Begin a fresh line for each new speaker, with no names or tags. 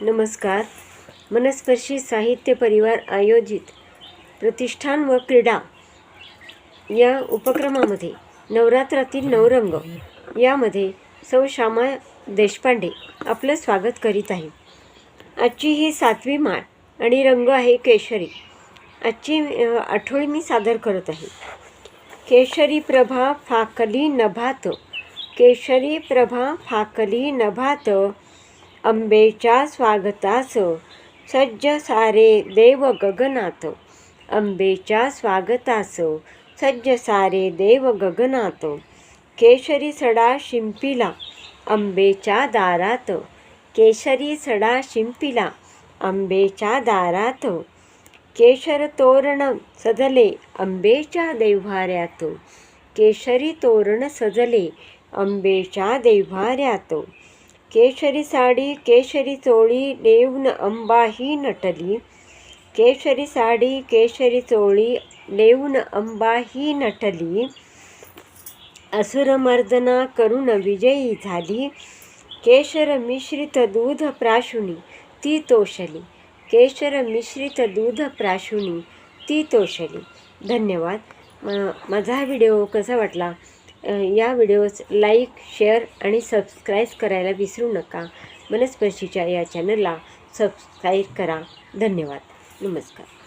नमस्कार. मनस्पर्शी साहित्य परिवार आयोजित प्रतिष्ठान व क्रीडा या उपक्रमामध्ये नवरात्रातील नवरंग यामध्ये सौ श्यामा देशपांडे आपलं स्वागत करीत आहे आजची ही सातवी माळ आणि रंग आहे केशरी. आजची अ, आठवडी मी सादर करत आहे. केशरी प्रभा फाकली नभात केशरी प्रभा फाकली नभात अंबेच्या स्वागतास सज्ज सारे देव गगनात अंबेच्या स्वागतास सज्ज सारे देव गगनात केशरी सडा शिंपिला अंबेच्या दारात केशरी सडा शिंपिला अंबेच्या दारात केशर तोरण सजले अंबेच्या देव्हाऱ्यात केशरी तोरण सजले अंबेच्या देव्हाऱ्यात केशरी साडी केशरी चोळी नेऊन अंबाही नटली केशरी साडी केशरी चोळी नेऊन अंबाही नटली असुरमर्दना करून विजयी झाली केशर मिश्रित दूध प्राशुनी ती तोषली केशर मिश्रित दूध प्राशुनी ती तोषली धन्यवाद म- माझा व्हिडिओ कसा वाटला या व्हिडिओज लाईक शेअर आणि सबस्क्राईब करायला विसरू नका. मनस्पर्शीच्या या चॅनलला सबस्क्राईब करा. धन्यवाद. नमस्कार.